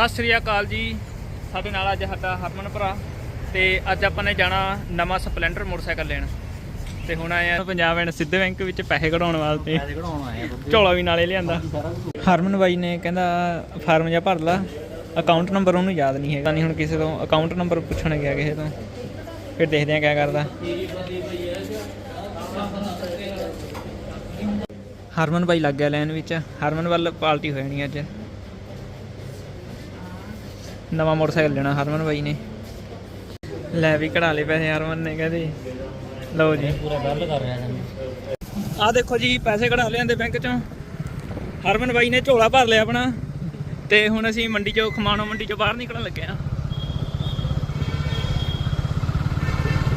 ਸਤਿ ਸ੍ਰੀ ਅਕਾਲ ਜੀ। ਸਾਡੇ ਨਾਲ ਅੱਜ ਸਾਡਾ ਹਰਮਨ ਭਰਾ ਤੇ ਅੱਜ ਆਪਾਂ ਨੇ ਜਾਣਾ ਨਵਾਂ ਸਪਲੈਂਡਰ ਮੋਟਰਸਾਈਕਲ ਲੈਣ। ਤੇ ਹੁਣ ਆਏ ਆ ਪੰਜਾਬ ਐਂਡ ਸਿੱਧੇ ਬੈਂਕ ਵਿੱਚ ਪੈਸੇ ਕਢਾਉਣ ਵਾਸਤੇ। ਪੈਸੇ ਕਢਾਉਣ ਆਏ ਆ ਬੰਦੇ ਝੋਲਾ ਵੀ ਨਾਲੇ ਲਿਆਂਦਾ। ਹਰਮਨ ਬਾਈ ਨੇ ਕਹਿੰਦਾ ਫਾਰਮ ਜਿਹਾ ਭਰ ਲਾ। ਅਕਾਊਂਟ ਨੰਬਰ ਉਹਨੂੰ ਯਾਦ ਨਹੀਂ ਹੈਗਾ। ਨਹੀਂ ਹੁਣ ਕਿਸੇ ਤੋਂ ਅਕਾਊਂਟ ਨੰਬਰ ਪੁੱਛਣ ਗਿਆ ਕਿਸੇ ਤੋਂ। ਫਿਰ ਦੇਖਦੇ ਆ ਕਿਆ ਕਰਦਾ। ਹਰਮਨ ਬਾਈ ਲੱਗ ਗਿਆ ਲਾਈਨ ਵਿੱਚ। ਹਰਮਨ ਵੱਲ ਪਾਲਟੀ ਹੋ ਜਾਣੀ ਅੱਜ। ਨਵਾਂ ਮੋਟਰਸਾਈਕਲ ਲੈਣਾ ਹਰਮਨ ਬਾਈ ਨੇ। ਲੈ ਵੀ ਕਢਾ ਲਏ ਪੈਸੇ ਹਰਮਨ ਨੇ ਕਹਿੰਦੇ। ਲਓ ਜੀ। ਪੂਰਾ ਗੱਲ ਕਰ ਰਿਹਾ ਸਾਨੂੰ ਆ ਦੇਖੋ ਜੀ ਪੈਸੇ ਕਢਾ ਲਿਆਂਦੇ ਬੈਂਕ ਚੋਂ। ਹਰਮਨ ਬਾਈ ਨੇ ਝੋਲਾ ਭਰ ਲਿਆ ਆਪਣਾ। ਤੇ ਹੁਣ ਅਸੀਂ ਮੰਡੀ ਚੋਂ ਖਮਾਣੋ ਮੰਡੀ ਚੋਂ ਬਾਹਰ ਨਿਕਲਣ ਲੱਗੇ ਆ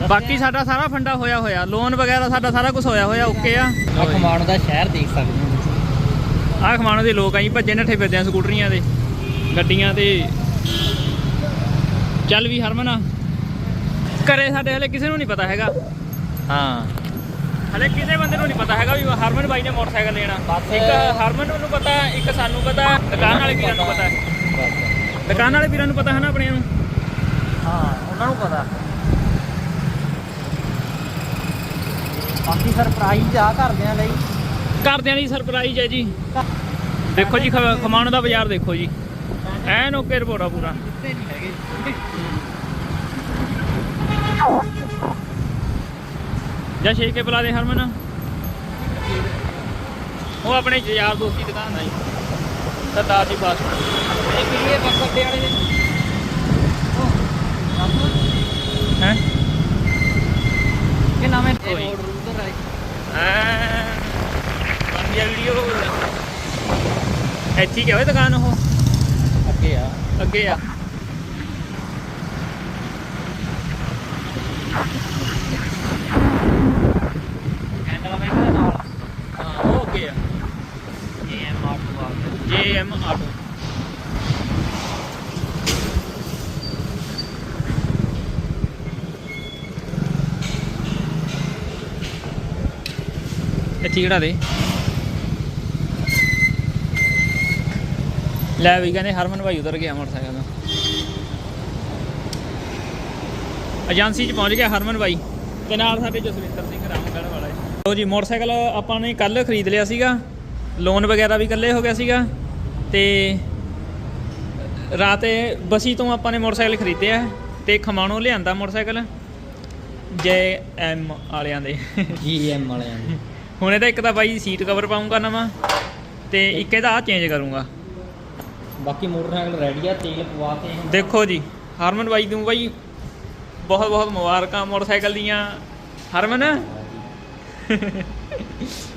ਬਾਕੀ ਸਾਡਾ ਸਾਰਾ ਫੰਡਾ ਹੋਇਆ ਹੋਇਆ। ਲੋਨ ਵਗੈਰਾ ਸਾਡਾ ਸਾਰਾ ਕੁਝ ਹੋਇਆ ਹੋਇਆ ਓਕੇ ਆ। ਆ ਖਮਾਣੋ ਦਾ ਸ਼ਹਿਰ ਦੇਖ ਸਕਦੇ ਆ ਖਮਾਣੋ ਦੇ ਲੋਕ ਆਈ ਭੱਜੇ ਨੱਠੇ ਫਿਰਦੇ ਆ ਸਕੂਟਰੀਆਂ ਤੇ ਗੱਡੀਆਂ ਤੇ। ਚੱਲ ਵੀ ਹਰਮਨ। ਘਰੇ ਸਾਡੇ ਹਲੇ ਕਿਸੇ ਨੂੰ ਨਹੀਂ ਪਤਾ ਹੈਗਾ। ਹਾਂ। ਹਲੇ ਕਿਸੇ ਬੰਦੇ ਨੂੰ ਨਹੀਂ ਪਤਾ ਹੈਗਾ ਵੀ ਹਰਮਨ ਬਾਈ ਨੇ ਮੋਟਰਸਾਈਕਲ ਲੈਣਾ। ਇੱਕ ਹਰਮਨ ਨੂੰ ਪਤਾ ਇੱਕ ਸਾਨੂੰ ਪਤਾ ਦੁਕਾਨ ਵਾਲੇ ਵੀਰਾਂ ਨੂੰ ਪਤਾ। ਦੁਕਾਨ ਵਾਲੇ ਵੀਰਾਂ ਨੂੰ ਪਤਾ ਹੈ ਨਾ ਆਪਣਿਆਂ ਨੂੰ? ਹਾਂ ਉਹਨਾਂ ਨੂੰ ਪਤਾ। ਬਾਕੀ ਸਰਪ੍ਰਾਈਜ਼ ਆ ਘਰਦਿਆਂ ਲਈ। ਘਰਦਿਆਂ ਦੀ ਸਰਪ੍ਰਾਈਜ਼ ਹੈ ਜੀ। ਦੇਖੋ ਜੀ ਖਮਾਣੋ ਦਾ ਬਾਜ਼ਾਰ ਦੇਖੋ ਜੀ। ਐਨ ਓਕੇ ਰਿਪੋਰਟਾ ਪੂਰਾ। ਨਹੀਂ ਹੈਗੇ ਜਾਂ ਛੇ ਕੇ ਬੁਲਾ ਦੇ ਹਰਮਨ। ਉਹ ਆਪਣੇ ਯਾਰ ਦੋਸਤ ਦੀ ਦੁਕਾਨ ਆ ਜੀ। ਸਰਦਾਰ ਜੀ ਪਾਸ ਇਹ ਕੀ ਇਹ ਬੱਸ ਅੱਡੇ ਵਾਲੇ ਹੈ? ਇਹ ਨਵੇਂ ਓਏ। ਰੋਡ ਉਧਰ ਆਈ ਬਣ ਗਿਆ ਵੀਡੀਓ। ਇੱਥੇ ਹੀ ਕਿਹਾ ਹੋਇਆ ਦੁਕਾਨ ਉਹ। ਅੱਗੇ ਆ। ਅੱਗੇ ਆ। ਕੈਨਰਾ ਬੈਂਕ ਦੇ ਨਾਲ। ਹਾਂ ਉਹ ਅੱਗੇ ਆ। ਜੀਐਮ ਆਟੋ ਆ। ਜੇਐਮ ਆਟੋ ਇੱਥੇ ਕਿਹੜਾ ਦੇ? ਲੈ ਵੀ ਕਹਿੰਦੇ ਹਰਮਨ ਭਾਈ ਉਧਰ ਗਿਆ ਮੋਟਰਸਾਈਕਲ ਦਾ ਏਜੰਸੀ 'ਚ ਪਹੁੰਚ ਗਿਆ ਹਰਮਨ ਭਾਈ। ਤੇ ਨਾਲ ਸਾਡੇ ਜਸਵਿੰਦਰ ਸਿੰਘ ਰਾਮਗੜ੍ਹ ਵਾਲਾ ਜੀ। ਲੋ ਜੀ ਮੋਟਰਸਾਈਕਲ ਆਪਾਂ ਨੇ ਕੱਲ ਖਰੀਦ ਲਿਆ ਸੀਗਾ। ਲੋਨ ਵਗੈਰਾ ਵੀ ਕੱਲੇ ਹੋ ਗਿਆ ਸੀਗਾ। ਤੇ ਰਾਤੇ ਬਸੀ ਤੋਂ ਆਪਾਂ ਨੇ ਮੋਟਰਸਾਈਕਲ ਖਰੀਦਿਆ ਤੇ ਖਮਾਣੋਂ ਲਿਆਂਦਾ ਮੋਟਰਸਾਈਕਲ। ਜੇ ਐਮ ਵਾਲਿਆਂ ਦੇ। ਜੀਐਮ ਵਾਲਿਆਂ ਦੀ। ਹੁਣ ਇਹਦਾ ਇੱਕ ਤਾਂ ਬਾਈ ਸੀਟ ਕਵਰ ਪਾਉਂਗਾ ਨਵਾਂ ਤੇ ਇੱਕ ਇਹਦਾ ਆ ਚੇਂਜ ਕਰੂੰਗਾ। ਬਾਕੀ ਮੋਟਰਸਾਈਕਲ ਰੈਡੀ ਆ ਤੇਲ ਪਵਾ ਕੇ ਦੇਖੋ ਜੀ ਹਰਮਨ ਬਾਈ ਨੂੰ ਬਾਈ ਬਹੁਤ ਬਹੁਤ ਮੁਬਾਰਕਾਂ ਮੋਟਰਸਾਈਕਲ ਦੀਆਂ। ਹਰਮਨ?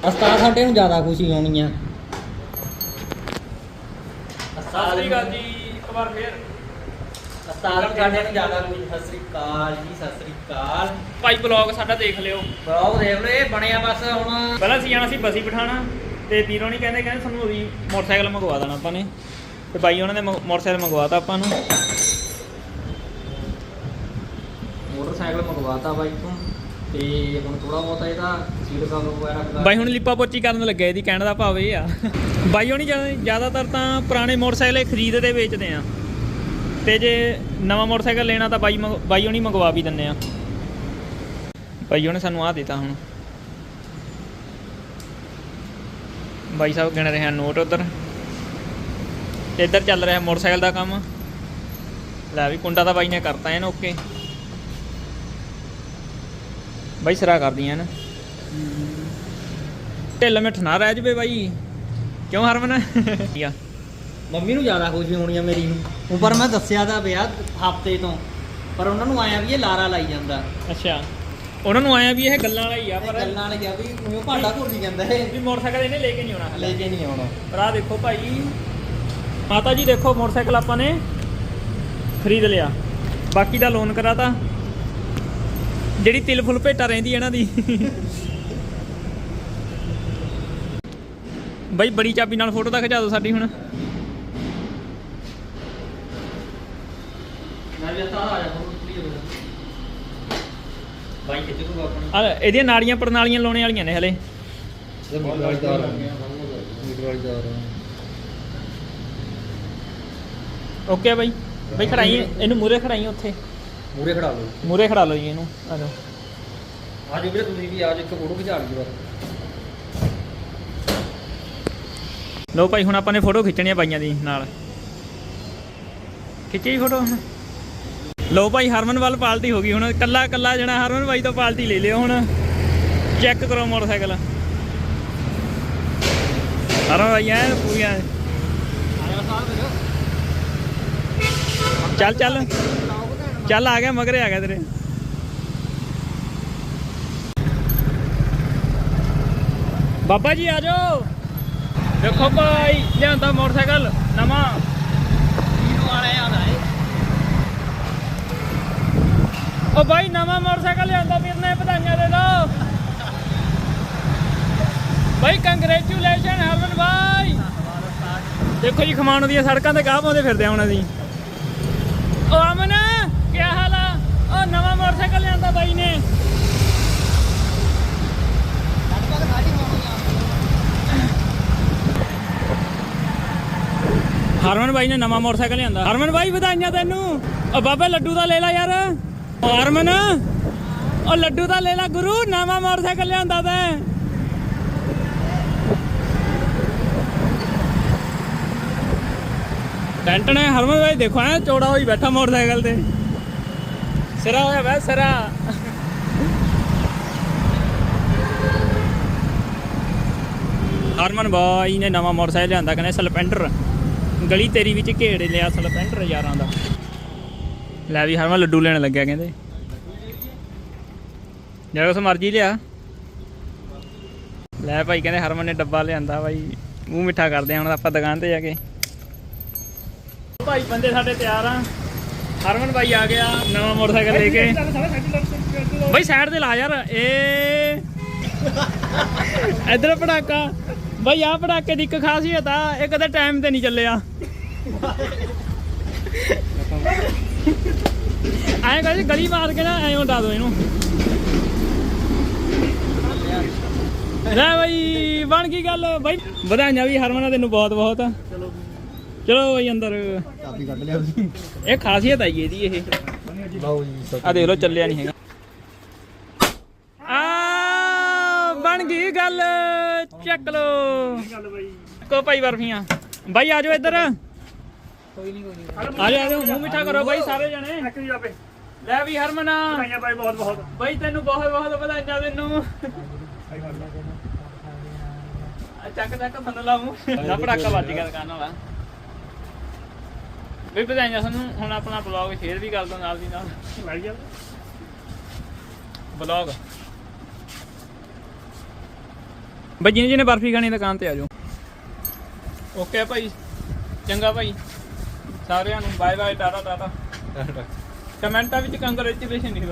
ਉਸਤਾਦ ਸਾਡੇ ਨੂੰ ਜ਼ਿਆਦਾ ਖੁਸ਼ੀ ਹੋਣੀ ਆ। ਸਤਿ ਸ੍ਰੀ ਅਕਾਲ ਜੀ ਇੱਕ ਵਾਰ ਫੇਰ। ਉਸਤਾਦ ਸਾਡੇ ਨੂੰ ਜ਼ਿਆਦਾ ਖੁਸ਼ੀ ਸਤਿ ਸ੍ਰੀ ਅਕਾਲ ਜੀ ਸਤਿ ਸ੍ਰੀ ਅਕਾਲ। ਭਾਈ ਬਲੌਗ ਸਾਡਾ ਦੇਖ ਲਿਓ। ਬਰਾਓ ਦੇਖ ਲਓ ਇਹ ਬਣਿਆ ਬਸ ਹੁਣ। ਪਹਿਲਾਂ ਅਸੀਂ ਜਾਣਾ ਸੀ ਬਸੀ ਪਠਾਣਾ ਤੇ ਵੀਰੋਂ ਨਹੀਂ ਕਹਿੰਦੇ ਕਹਿੰਦੇ ਸਾਨੂੰ ਵੀ ਮੋਟਰਸਾਈਕਲ ਮੰਗਵਾ ਦੇਣਾ ਆਪਾਂ ਨੇ। ਤੇ ਬਾਈ ਉਹਨਾਂ ਨੇ ਮੋਟਰਸਾਈਕਲ ਮੰਗਵਾਤਾ ਆਪਾਂ ਨੂੰ। ਮੋਟਰਸਾਈਕਲ ਮੰਗਵਾਤਾ ਬਾਈ ਤੋਂ ਤੇ ਹੁਣ ਥੋੜਾ ਬਹੁਤਾ ਇਹਦਾ ਸੀਟ ਕਵਰ ਵਗੈਰਾ ਬਾਈ ਹੁਣ ਲਿਪਾ ਪੋਚੀ ਕਰਨ ਲੱਗਿਆ ਇਹਦੀ ਕਹਿਣ ਦਾ ਭਾਵ ਇਹ ਆ। ਬਾਈ ਹੋਣੀ ਜ਼ਿਆਦਾ- ਜ਼ਿਆਦਾਤਰ ਤਾਂ ਪੁਰਾਣੇ ਮੋਟਰਸਾਈਕਲ ਇਹ ਖਰੀਦਦੇ ਵੇਚਦੇ ਆ। ਤੇ ਜੇ ਨਵਾਂ ਮੋਟਰਸਾਈਕਲ ਲੈਣਾ ਤਾਂ ਬਾਈ ਬਾਈ ਹੋਣੀ ਮੰਗਵਾ ਵੀ ਦਿੰਨੇ ਆ। ਬਾਈ ਉਹਨੇ ਸਾਨੂੰ ਆ ਦਿੱਤਾ ਹੁਣ। ਬਾਈ ਸਾਹਿਬ ਗਿਣ ਰਹੇ ਆ ਨੋਟ ਉਧਰ। ਤੇ ਇੱਧਰ ਚੱਲ ਰਿਹਾ ਮੋਟਰਸਾਈਕਲ ਦਾ ਕੰਮ। ਲੈ ਵੀ ਕੁੰਡਾ ਤਾਂ ਬਾਈ ਨੇ ਕਰਤਾ ਐਨ ਓਕੇ। ਬਾਈ ਸਰਾ ਕਰਦੀਆਂ ਨਾ ਢਿੱਲ ਮਿੱਠ ਨਾ ਰਹਿ ਜਵੇ ਬਾਈ। ਕਿਉਂ ਹਰਮਨ? ਆ ਮੰਮੀ ਨੂੰ ਜ਼ਿਆਦਾ ਖੁਸ਼ੀ ਹੋਣੀ ਆ ਮੇਰੀ ਨੂੰ। ਉੱਪਰ ਮੈਂ ਦੱਸਿਆ ਤਾਂ ਪਿਆ ਹਫ਼ਤੇ ਤੋਂ। ਪਰ ਉਹਨਾਂ ਨੂੰ ਆਇਆ ਵੀ ਇਹ ਲਾਰਾ ਲਾਈ ਜਾਂਦਾ। ਅੱਛਾ। ਉਹਨਾਂ ਨੂੰ ਆਇਆ ਵੀ ਇਹ ਗੱਲਾਂ ਵਾਲਾ ਹੀ ਆ ਪਰ ਗੱਲਾਂ ਵਾਲੀ ਆ ਵੀ ਉਹ ਭਾਂਡਾ ਘੁਰਦੀ ਜਾਂਦਾ ਇਹ। ਵੀ ਮੋਟਰਸਾਈਕਲ ਇਹਨੇ ਲੈ ਕੇ ਨਹੀਂ ਆਉਣਾ। ਲੈ ਕੇ ਨਹੀਂ ਆਉਣਾ। ਪਰ ਆਹ ਦੇਖੋ ਭਾਈ ਮਾਤਾ ਜੀ ਦੇਖੋ ਮੋਟਰਸਾਈਕਲ ਆਪਾਂ ਨੇ ਖਰੀਦ ਲਿਆ। ਬਾਕੀ ਦਾ ਲੋਨ ਕਰਾਤਾ। ਜਿਹੜੀ ਤਿਲ ਫੁੱਲ ਭੇਟਾ ਰਹਿੰਦੀ ਇਹਨਾਂ ਦੀ। ਬਾਈ ਬੜੀ ਚਾਬੀ ਨਾਲ ਫੋਟੋ ਤਾਂ ਖਿਚਾ ਦਿਓ ਸਾਡੀ ਹੁਣ। ਆ ਜਾ ਕਲੀਅਰ ਹੋ ਬਾਈ ਖਿੱਚ ਦੂਗਾ ਆਪਣੀ। ਆ ਇਹਦੀਆਂ ਨਾੜੀਆਂ ਪ੍ਰਣਾਲੀਆਂ ਲਾਉਣੇ ਵਾਲੀਆਂ ਨੇ ਹਲੇ ਇਹ ਮੀਟਰ ਵਾਲੀ ਤਾਰ ਮੀਟਰ ਵਾਲੀ ਤਾਰ ਓਕੇ ਬਾਈ। ਬਾਈ ਖੜਾਈ ਇਹਨੂੰ ਮੂਰੇ ਖੜਾਈ ਉੱਥੇ। ਮੂਰੇ ਖੜਾ ਲਓ। ਮੂਰੇ ਖੜਾ ਲਓ ਜੀ ਇਹਨੂੰ। ਆ ਜਾਓ। ਆ ਜਾਓ ਵੀਰੇ ਤੁਸੀਂ ਵੀ ਆ ਜਾਓ ਇੱਕ ਫੋਟੋ ਖਿਚਾ ਲਈਓ ਬਸ। ਲਓ ਭਾਈ ਹੁਣ ਆਪਾਂ ਨੇ ਫੋਟੋ ਖਿੱਚਣੀ ਆ ਬਾਈਆਂ ਦੀ ਨਾਲ। ਖਿੱਚੀ ਜੀ ਫੋਟੋ ਹੁਣ। ਲਓ ਭਾਈ ਹਰਮਨ ਵੱਲ ਪਾਲਟੀ ਹੋ ਗਈ ਹੁਣ। ਕੱਲਾ ਕੱਲਾ ਜਣਾ ਹਰਮਨ ਬਾਈ ਤੋਂ ਪਾਲਟੀ ਲੈ ਲਿਓ ਹੁਣ। ਚੈੱਕ ਕਰੋ ਮੋਟਰਸਾਈਕਲ। ਹਰਮਨ ਬਾਈ ਐ ਪੂਰੀਆਂ ਆਇਆ ਸਾਹਿਬ ਵੀਰੇ ਚੱਲ ਚੱਲ। ਚੱਲ, ਆ ਗਿਆ, ਮਗਰੇ ਆ ਗਿਆ ਤੇਰੇ। ਬਾਬਾ ਜੀ, ਆ ਜਾਓ। ਦੇਖੋ ਭਾਈ, ਲਿਆਂਦਾ ਮੋਟਰਸਾਈਕਲ, ਨਵਾਂ। ਵੀਰੋ ਵਾਲੇ ਆਦਾ ਏ ਉਹ ਭਾਈ ਨਵਾਂ ਮੋਟਰਸਾਈਕਲ ਲਿਆਂਦਾ ਵੀਰ ਨੇ, ਵਧਾਈਆਂ ਦੇ ਦੋ। ਭਾਈ ਕੰਗ੍ਰੈਚੁਲੇਸ਼ਨ ਹਰਮਨ ਭਾਈ ਦੇਖੋ ਜੀ, ਖਮਾਣੋ ਦੀਆਂ ਸੜਕਾਂ ਤੇ ਗਾਹ ਪਾਉਂਦੇ ਫਿਰਦੇ ਆ ਹੁਣ ਅਸੀਂ। ਉਹ ਅਮਨ, ਕੀ ਹਾਲ ਆ? ਉਹ ਨਵਾਂ ਮੋਟਰਸਾਈਕਲ ਲਿਆਂਦਾ ਬਾਈ ਨੇ। ਹਰਮਨ ਬਾਈ ਨੇ ਨਵਾਂ ਮੋਟਰਸਾਈਕਲ ਲਿਆਂਦਾ। ਹਰਮਨ ਬਾਈ, ਵਧਾਈਆਂ ਤੈਨੂੰ। ਉਹ ਬਾਬੇ, ਲੱਡੂ ਦਾ ਲੈ ਲੈ ਯਾਰ। ਉਹ ਹਰਮਨ ਉਹ ਲੱਡੂ ਦਾ ਲੈ ਲੈ, ਗੁਰੂ, ਨਵਾਂ ਮੋਟਰਸਾਈਕਲ ਲਿਆਂਦਾ ਤੈਂ ਟੈਂਟ ਨੇ, ਹਰਮਨ ਭਾਈ ਦੇਖੋ ਐ ਚੌੜਾ ਹੋਈ ਬੈਠਾ ਮੋਟਰਸਾਈਕਲ ਤੇ। ਸਿਰਾ ਹੋਇਆ ਵੈ ਸਿਰਾ। ਹਰਮਨ ਬਾਈ ਨੇ ਨਵਾਂ ਮੋਟਰਸਾਈਕਲ ਲਿਆਂਦਾ, ਕਹਿੰਦੇ ਸਲਪੈਂਡਰ। ਗਲੀ ਤੇਰੀ ਵਿੱਚ ਘੇੜ ਲਿਆ ਸਲਪੈਂਡਰ ਯਾਰਾਂ ਦਾ। ਲੈ ਵੀ ਹਰਮਨ ਲੱਡੂ ਲੈਣ ਲੱਗਿਆ, ਕਹਿੰਦੇ। ਜਿਹੜਾ ਉਸ ਮਰਜ਼ੀ ਲਿਆ। ਲੈ ਭਾਈ, ਕਹਿੰਦੇ ਹਰਮਨ ਨੇ ਡੱਬਾ ਲਿਆਂਦਾ ਭਾਈ ਮੂੰਹ ਮਿੱਠਾ ਕਰਦੇ ਹਾਂ ਹੁਣ ਆਪਾਂ ਦੁਕਾਨ ਤੇ ਜਾ ਕੇ। ਭਾਈ ਬੰਦੇ ਸਾਡੇ ਤਿਆਰ ਆ। ਹਰਮਨ ਭਾਈ ਆ ਗਿਆ ਨਵਾਂ ਮੋਟਰਸਾਈਕਲ ਲੈ ਕੇ। ਭਾਈ ਸਾਈਡ ਤੇ ਲਾ ਯਾਰ, ਏ। ਇਧਰ ਪੜਾਕਾ। ਭਾਈ ਆ ਪੜਾਕੇ ਦੀ ਇੱਕ ਖਾਸੀਅਤ ਆ, ਇਹ ਕਦੇ ਟਾਈਮ ਤੇ ਨਹੀਂ ਚੱਲਿਆ। ਐਂ ਕਹਿੰਦੇ ਗਲੀ ਮਾਰ ਕੇ ਨਾ ਐਂ ਉਡਾ ਦੋ ਇਹਨੂੰ। ਲੈ ਬਈ, ਬਣ ਗਈ ਗੱਲ। ਬਈ, ਵਧਾਈਆਂ ਵੀ ਹਰਮਨ ਤੈਨੂੰ ਬਹੁਤ ਬਹੁਤ ਚਲੋ ਬਈ ਅੰਦਰ। ਕਾਪੀ ਕੱਢ ਲਿਆ ਤੁਸੀਂ। ਇਹ ਖਾਸੀਅਤ ਆਈ ਇਹਦੀ ਇਹ। ਬਾਉ ਜੀ ਆ ਦੇਖ ਲਓ ਚੱਲਿਆ ਨਹੀਂ ਹੈਗਾ। ਆ ਬਣ ਗਈ ਗੱਲ। ਚੱਕ ਲੋ ਕੋ ਭਾਈ ਬਰਫੀਆਂ। ਬਾਈ ਆ ਜਾਓ ਇੱਧਰ। ਕੋਈ ਨਹੀਂ ਕੋਈ ਨਹੀਂ ਜਾਓ ਆ ਜਾਓ ਮੂੰਹ ਮਿੱਠਾ ਕਰੋ ਬਾਈ ਸਾਰੇ ਜਣੇ। ਲੈ ਵੀ ਹਰਮਨ। ਵਧਾਈਆਂ ਬਾਈ ਬਹੁਤ ਬਹੁਤ। ਬਾਈ ਤੈਨੂੰ ਬਹੁਤ ਬਹੁਤ ਵਧਾਈਆਂ ਤੈਨੂੰ। ਆ ਚੱਕ ਚੱਕ ਫਨ ਲਾਉਂ ਨਾ ਪੜਾਕਾ ਵੱਜ ਗਿਆ ਦੁਕਾਨ ਵਾਲਾ। ਵੀ ਵਧਾਈਆਂ ਸਾਨੂੰ ਹੁਣ ਆਪਣਾ ਬਲੌਗ ਸ਼ੇਅਰ ਵੀ ਕਰ ਦੋ ਨਾਲ ਦੀ ਨਾਲ। ਮਿਲ ਗਿਆ। ਬਲੌਗ ਬਈ ਜਿਹਨੇ ਜਿਹਨੇ ਬਰਫੀ ਖਾਣੀ ਦੁਕਾਨ ਤੇ ਆ ਜਾਓ। ਓਕੇ ਭਾਈ ਚੰਗਾ ਭਾਈ। ਸਾਰਿਆਂ ਨੂੰ ਬਾਏ ਬਾਏ ਟਾਟਾ। ਟਾਟਾ ਕਮੈਂਟਾਂ ਵਿੱਚ ਕੰਗ੍ਰੈਚੁਲੇਸ਼ਨ ਲਿਖ